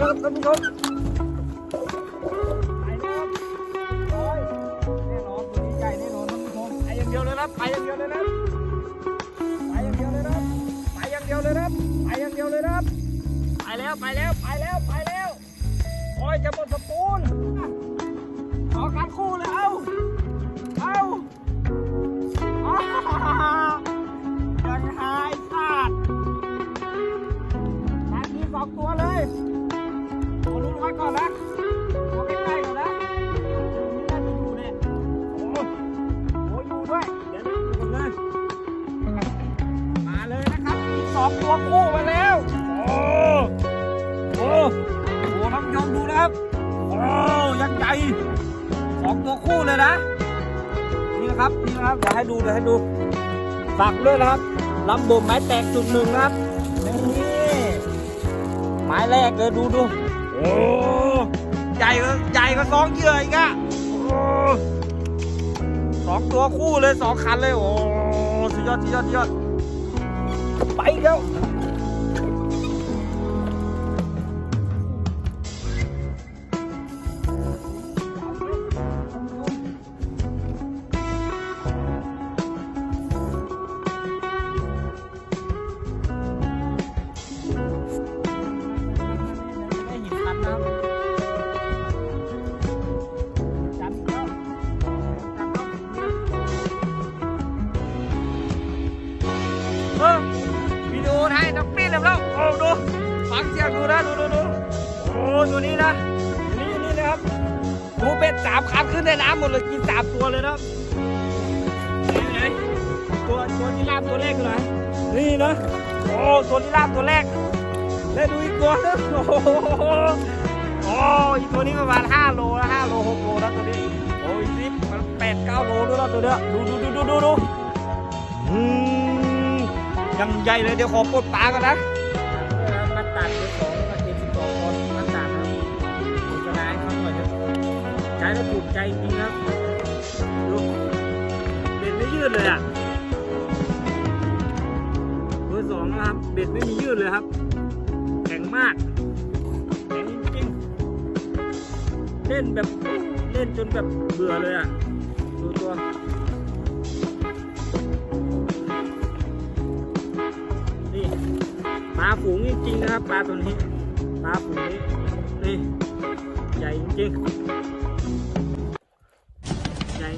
นะครับท่านผู้ชมไปเดียวเลยนะไปอย่างเดียวเลยนะไปอย่างเดียวเลยนะไปอย่างเดียวเลยนะไปอย่างเดียวเลยนะไปแล้วไปแล้วไปแล้วไปแล้วโอ้ยจะหมดสปูน กสองตัวคู่มาแล้ว โอ้โหโอ้โหท่านผู้ชมดูนะครับ โอ้ยักษ์ใหญ่สองตัวคู่เลยนะ นี่นะครับ นี่นะครับ เดี๋ยวให้ดู เดี๋ยวให้ดูฝากด้วยนะครับลำบ่มไม้แตกจุดหนึ่งนะครับ นี่ไม้แรกเลยดูดู โอ้ใหญ่กว่าใหญ่กว่าสองเหยื่ออีกอะสองตัวคู่เลยสองคันเลย โอ้สุดยอดสุดยอดสุดยอด ไป ตัวนี้นะตัวนี้นี่นะครับหมูเป็ดสามคันขึ้นในน้ำหมดเลยกินสามตัวเลยนะครับนี่เลยตัวตัวที่ลาบตัวแรกอยู่ไหนนี่นะโอ้ตัวที่ลาบตัวแรกแล้วดูอีกตัวนึงโอ้โหโอ้อีกตัวนี้ประมาณ5โลแล้ว5โล6โลแล้วตัวนี้โอ้ยซิปมัน8 9โลด้วยแล้วตัวเนี้ยดูดูดูดูดูดูยังใหญ่เลยเดี๋ยวขอปลดปลากันนะ จจริงครับ ดูเบ็ดไม่ยืดเลยอะเบอร์สองนะครับเบ็ดไม่มียืดเลยครับ แข็งมากแข็งจริงเล่นแบบเล่นจนแบบเบื่อเลยอะ ดูตัวนี่ปลาฝูงจริงๆนะครับปลาตัวนี้ปลาฝูงนี้นี่ใหญ่จริง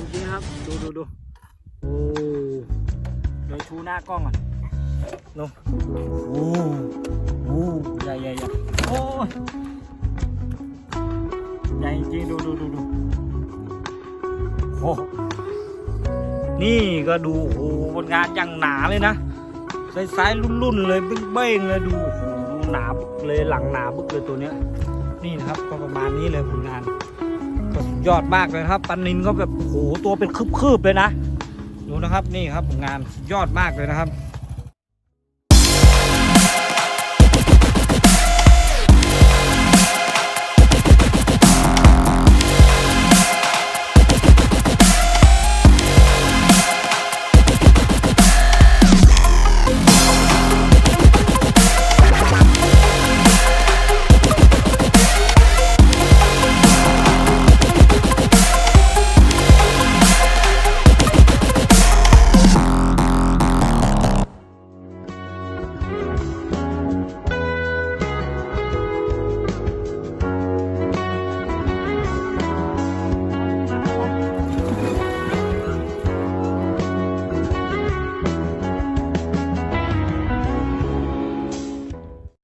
จริงๆครับ ดูดูดูโอ้เดี๋ยวชูหน้ากล้องก่อนลงโอ้โอ้ใหญ่ใหญ่ใหญ่โอ้ยใหญ่จริงดูดูดูดูโอ้นี่ก็ดูโอ้โหผลงานอย่างหนาเลยนะไซส์ๆรุ่นๆเลยเบ้งๆเลยดูโอ้โหดูหนาบึกเลยหลังหนาบึกเลยตัวเนี้ยนี่นะครับก็ประมาณนี้เลยผลงาน ยอดมากเลยครับปันนินก็แบบโหตัวเป็นคืบๆเลยนะดูนะครับนี่ครับงานยอดมากเลยนะครับ